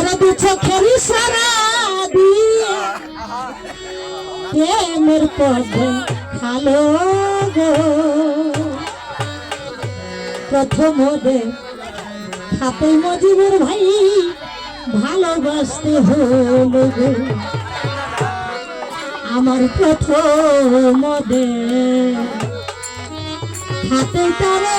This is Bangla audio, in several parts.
ওরা দু চোখের সারা দিয়ে। প্রেমের খালো গো। প্রথম খাতে মজিবুর ভাই ভালোবাসতে হলো আমার প্রথম দে হাতে তারে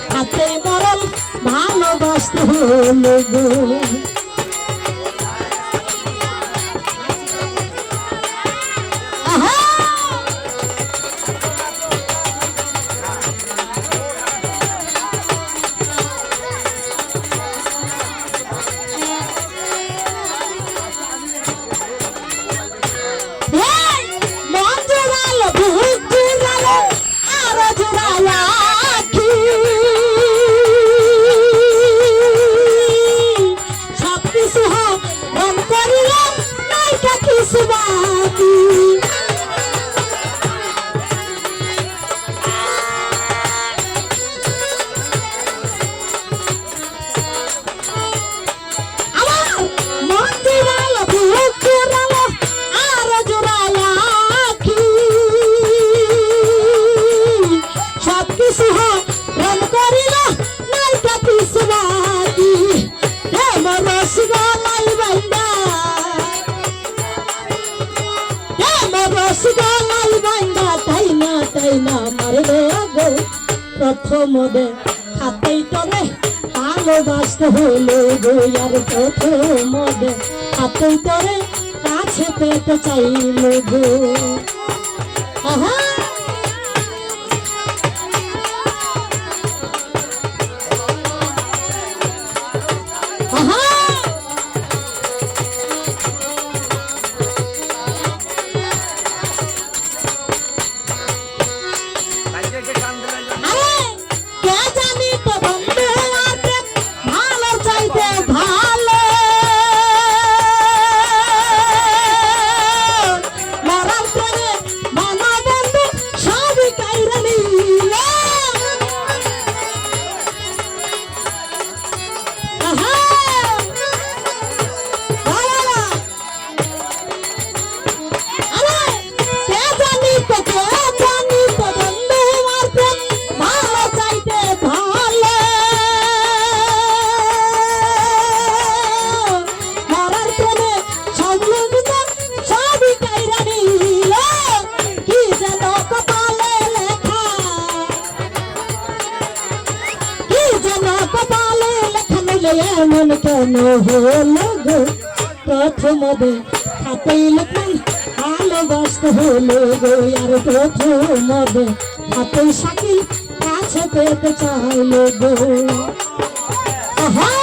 হাতে মরল ভালোবাসতে হলো প্রথম দে হাতেই তরে ভালোবাসতে হলো গো আর প্রথম দে হাতেই তরে কাছে পেতে চাইল গো। আহা! এমন কেন হলো গো। প্রথম হাতেই লিখলাম ভালোবাসতে হলো গো। আর প্রথম হাতে সাকিল কাছে পেতে চাইলো গো। আহা!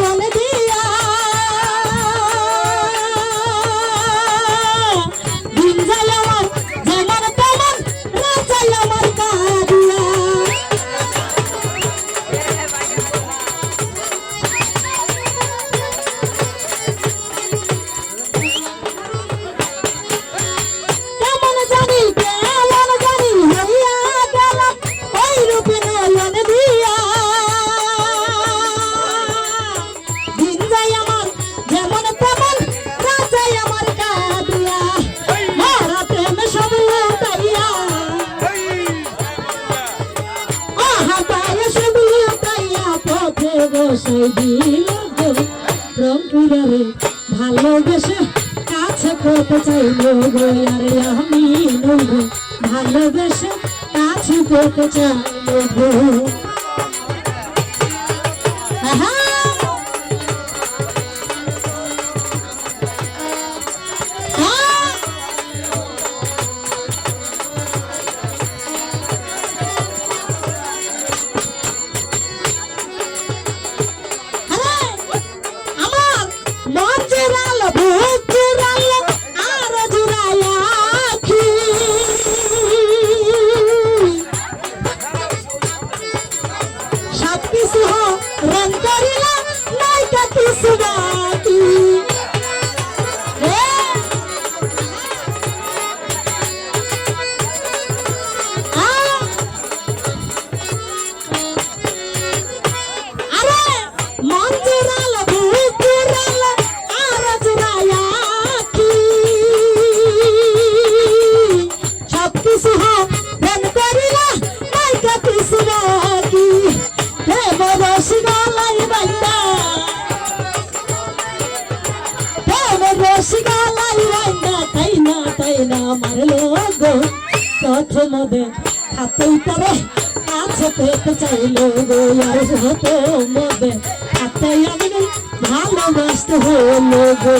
long দিল গো ভালোবেসে কাছে করতে চাইলো গো, আরে আমি নগো ভালোবেসে কাছে করতে চাইলো গো। প্রথমে হাতেই তবে কাছে পেতে চাইলো গো আর প্রথমে হাতে আমি ভালোবাসতে হলো গো।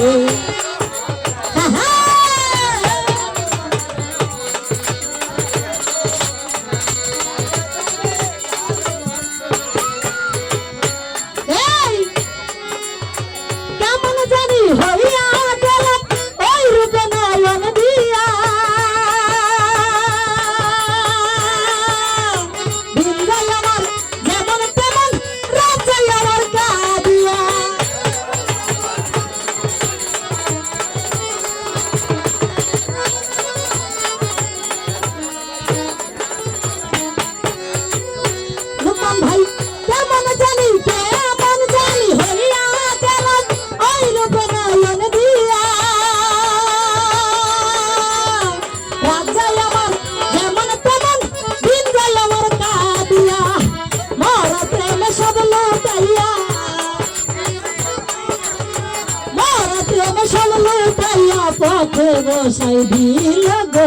পথে বসাই দিল গো।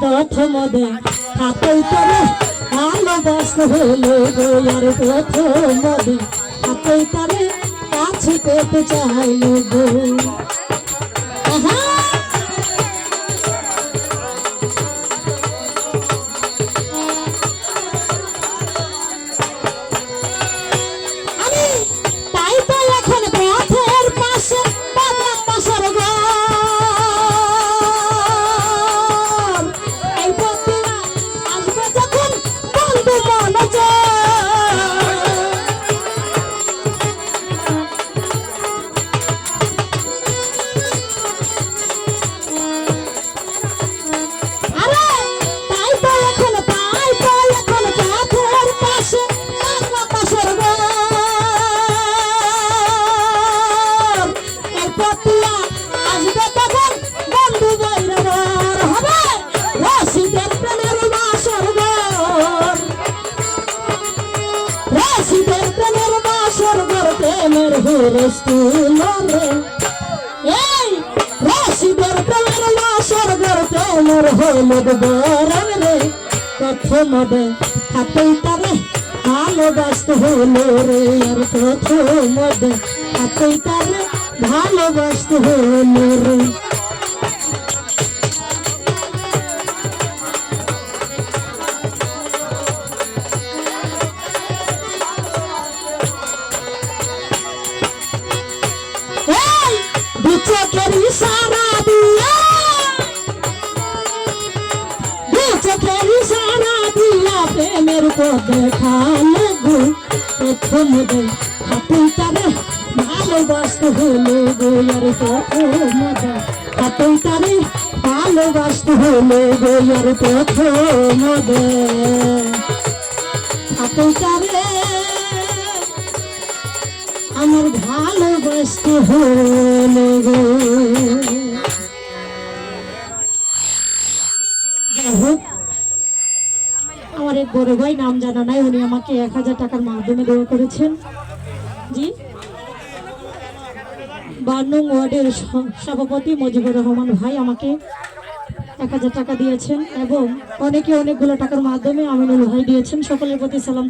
প্রথম দে হাতেই তবে ভালোবাসতে হলো গো আর প্রথম দে হাতেই তারে কাছে পেতে চাইল গো। আহা! প্রেমের হুরস্তুল রে এই রসিদের প্রেমের ঘর প্রেমের হলুদ বরণ রে। প্রথম দে, হাতেই তারে ভালোবাসতে হলো রে। আর প্রথম দে, হাতেই তারে ভালোবাসতে হলো রে। এই দু চোখের ইশারা দিয়া দু চোখের ইশারা দিয়া প্রেমের পথ দেখালে গো। প্রথম দে হাতে তারে ভালোবাসতে হলো গো, আর প্রথম দে হাতে তারে ভালোবাসতে হলো গো, আর প্রথম দে হাতে তারে আমার ভালোবাসতে হলো গো। আমার এক বড় ভাই নাম জানা নাই, উনি আমাকে এক হাজার টাকার মাধ্যমে দেওয়া করেছেন। জি। বান্নং ওয়ার্ডের সভাপতি মুজিবুর রহমান ভাই আমাকে এক হাজার টাকা দিয়েছেন এবং অনেকে অনেকগুলো টাকার মাধ্যমে আমিনুল ভাই দিয়েছেন। সকলের প্রতি সালাম